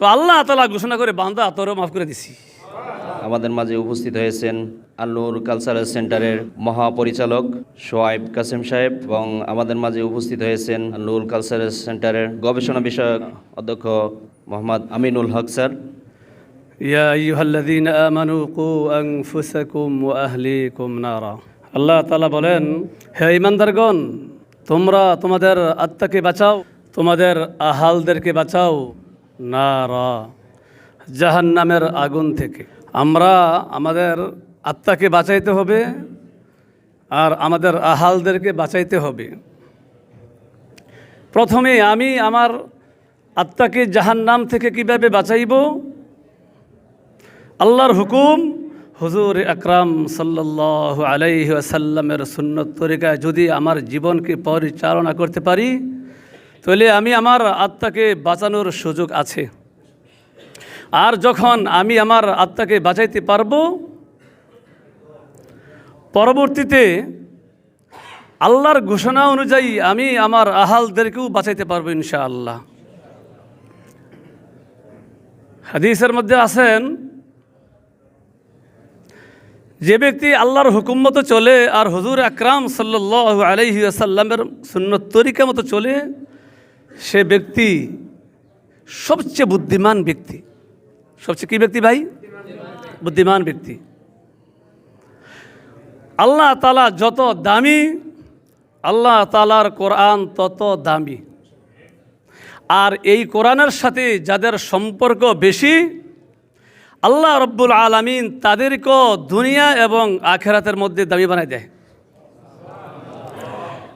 তো আল্লাহ তালা ঘোষণা করে বান্দা তোরও মাফ করে দিছি। আমাদের মাঝে উপস্থিত হয়েছেন আল্নুর কালচারাল সেন্টারের মহাপরিচালক সোয়াইব কাসেম সাহেব এবং আমাদের মাঝে উপস্থিত হয়েছেন আল্নুর কালচারাল সেন্টারের গবেষণা বিষয়ক অধ্যক্ষ মোহাম্মদ আমিনুল হক স্যার। ইয়া আইয়ুহাল্লাযীন আমানু কু আনফুসাকুম ওয়া আহলিকুম নারা। আল্লাহ তালা বলেন হে ঈমানদারগণ তোমরা তোমাদের আত্মাকে বাঁচাও তোমাদের আহালদেরকে বাঁচাও নারা, জাহান্নামের আগুন থেকে। আমরা আমাদের আত্মাকে বাঁচাইতে হবে আর আমাদের আহালদেরকে বাঁচাইতে হবে। প্রথমে আমি আমার আত্মাকে জাহান্নাম থেকে কীভাবে বাঁচাইব? আল্লাহর হুকুম, হুজুর আকরাম সাল্লাহ আলাইহি আসাল্লামের সুন্নত তরিকায় যদি আমার জীবনকে পরিচালনা করতে পারি তাহলে আমি আমার আত্মাকে বাঁচানোর সুযোগ আছে। আর যখন আমি আমার আত্মাকে বাঁচাইতে পারব, পরবর্তীতে আল্লাহর ঘোষণা অনুযায়ী আমি আমার আহালদেরকেও বাঁচাইতে পারব ইনশাআল্লাহ। হাদিসের মধ্যে আছেন, যে ব্যক্তি আল্লাহর হুকুম মতো চলে আর হুজুর আকরাম সাল্লাহ আলহি সুন্নত তরিকা মতো চলে সে ব্যক্তি সবচেয়ে বুদ্ধিমান ব্যক্তি। সবচেয়ে কী ব্যক্তি ভাই? বুদ্ধিমান ব্যক্তি। আল্লাহ তালা যত দামি, আল্লাহ তালার কোরআন তত দামি। আর এই কোরআনের সাথে যাদের সম্পর্ক বেশি, আল্লাহ রব্বুল আলমিন তাদেরকেও দুনিয়া এবং আখেরাতের মধ্যে দাবি বানায় দেয়।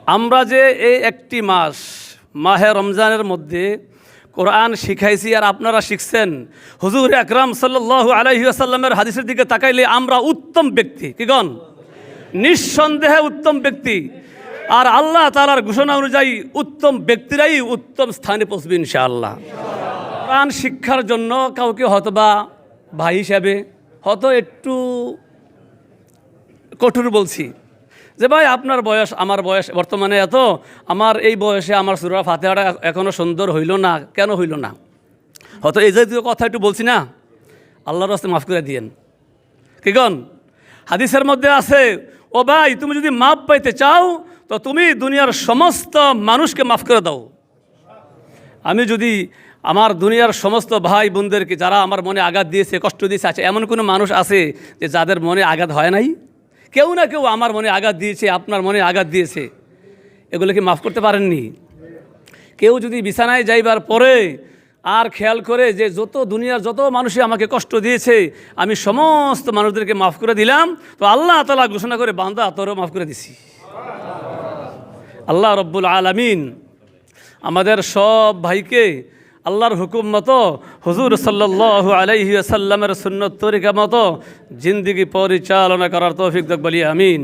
আমরা যে এই একটি মাস মাহে রমজানের মধ্যে কোরআন শিখাইছি আর আপনারা শিখছেন। হুজুর আকরাম সাল্লাহ আলহিহাসাল্লামের হাদিসের দিকে তাকাইলে আমরা উত্তম ব্যক্তি। কি গণ নিঃসন্দেহে উত্তম ব্যক্তি। আর আল্লাহ তালার ঘোষণা অনুযায়ী উত্তম ব্যক্তিরাই উত্তম স্থানে পৌঁছবে ইনশাআল্লাহ। কোরআন শিক্ষার জন্য কাউকে হয়তোবা ভাই হিসাবে হয়তো একটু কঠোর বলছি। যে ভাই, আপনার বয়স, আমার বয়স বর্তমানে এত, আমার এই বয়সে আমার সুরা ফাতেহাটা এখনও সুন্দর হইল না, কেন হইল না? হয়তো এই জাতীয় কথা একটু বলছি না? আল্লাহর রাস্তে মাফ করে দিয়েন। কি গন হাদিসের মধ্যে আছে, ও ভাই, তুমি যদি মাপ পাইতে চাও, তো তুমি দুনিয়ার সমস্ত মানুষকে মাফ করে দাও। আমি যদি আমার দুনিয়ার সমস্ত ভাই বোনদেরকে, যারা আমার মনে আঘাত দিয়েছে, কষ্ট দিয়েছে আছে এমন কোনো মানুষ আছে যে যাদের মনে আঘাত হয় নাই? কেউ না কেউ আমার মনে আঘাত দিয়েছে, আপনার মনে আঘাত দিয়েছে। এগুলোকে মাফ করতে পারেননি? কেউ যদি বিছানায় যাইবার পরে আর খেয়াল করে যে যত দুনিয়ার যত মানুষই আমাকে কষ্ট দিয়েছে, আমি সমস্ত মানুষদেরকে মাফ করে দিলাম, তো আল্লাহ তালা ঘোষণা করে বান্দা তোরও মাফ করে দিছি। আল্লাহ রব্বুল আলমিন আমাদের সব ভাইকে আল্লাহর হুকুম মতো, হুজুর সাল্লাহ আলাইহি আসাল্লামের সুন্নত তরিকা মতো জিন্দিগি পরিচালনা করার তৌফিক বলি, আমিন।